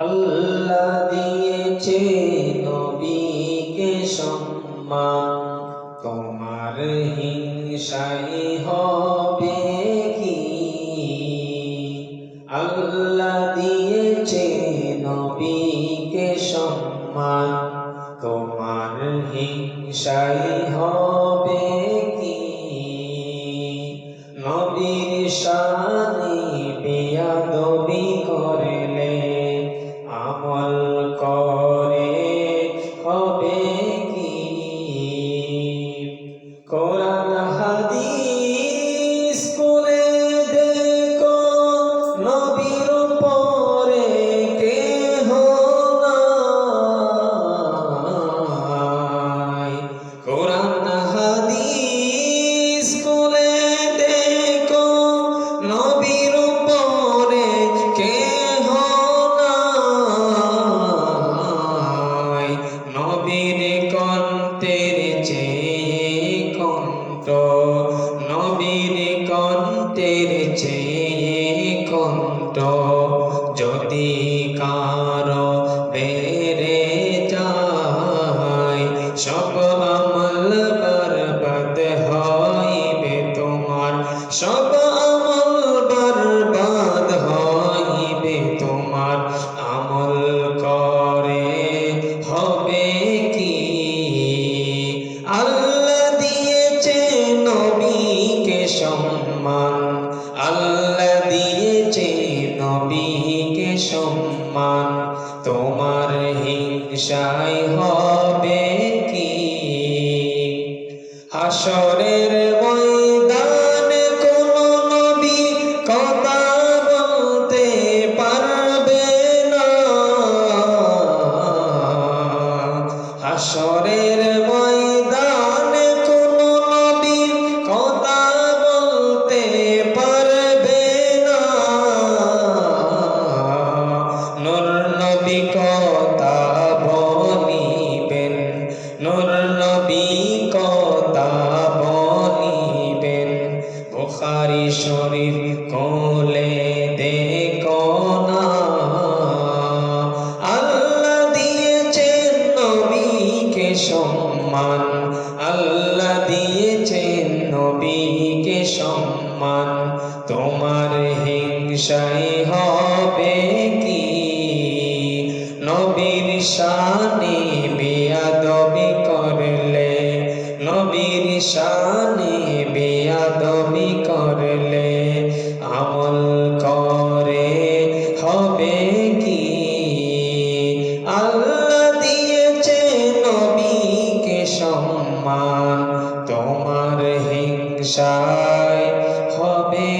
আল্লাহ দিয়েছে নবীকে সম্মান। তোমার হিংসাই হবে কি? আল্লাহ দিয়েছে নবীকে সম্মান। তোমার হিংসাই হবে চেয়ে কন্ত নবীর কন্তের চেয়ে কন্ত যদি কারও বেড়ে যায়, সব আমল বরবাদ হইবে তোমার, সব সম্মান তোমার হিংসায় হবে কি? হাসরের ময়দানে কথা বলতে পারবে না। হাসরের বুখারি শরীফ কোলে নবীকে সম্মান। নবীকে সম্মান। তোমার হিংসাই নবীর শানে করলে নবীর শানে আল্লাহ দিয়েছে নবীকে সম্মান। তোমার হিংসায় হবে